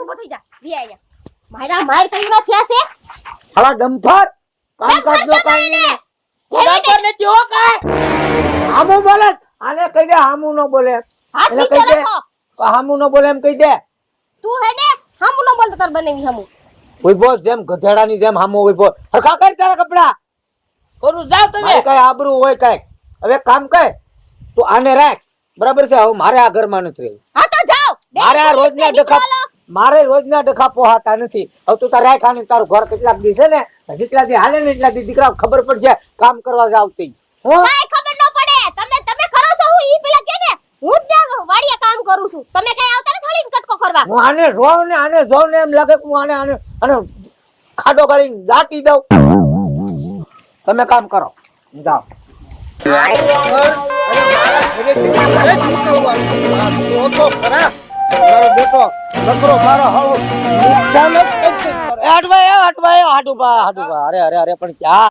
ઊભો થઈ જા. બે અહીંયા મારા માર કઈ ન થયા છે. હાલા ડંફર કામ કાજ નો કાઈ ને જેવી ને જો હો કાંઈ. બોલે આને કહી દે હામું નો બોલે. હાથ નીચે રાખો. હામું નો બોલે એમ કહી દે. તું હે ને હમ નો બોલતો તાર બનેવી હમું. ઊભો જેમ ગધેડાની જેમ હામું ઊભો. હરખા કર તારા કપડા. કરું જાવ તમે. કઈ આબરૂ હોય કઈ હવે કામ કર તું આને રાખ. બરાબર છે? હવે મારે આ ઘરમાં નથી રહેવું. હા તો જાવ મારે આ રોજના ડખા મારે રોજના ડખા પોહાતા નથી. હવે તું તારે ખાને તારું ઘર કેટલાક દી છે ને જેટલા દી હાલે ને એટલા દી દીકરા ખબર પડશે કામ કરવા કાઈ ખબર ન પડે. તમે તમે કરો છો હું? ઈ પેલા કે ને હું જ ત્યાં વાડીએ કામ કરું છું. તમે કઈ આવતા ને થોડી કટકો કરવા? હું આને જોઉં ને આને જોઉં ને એમ લાગે કે હું આને આને આને ખાડો ગાળીને દાટી દઉં. તમે કામ કરો. જાઓ. તો ખરા. મારો કંઈક કરે. એ હટવાય, એ હટવાય, હાટું પા, હાટું પા. અરે અરે અરે પણ ક્યાં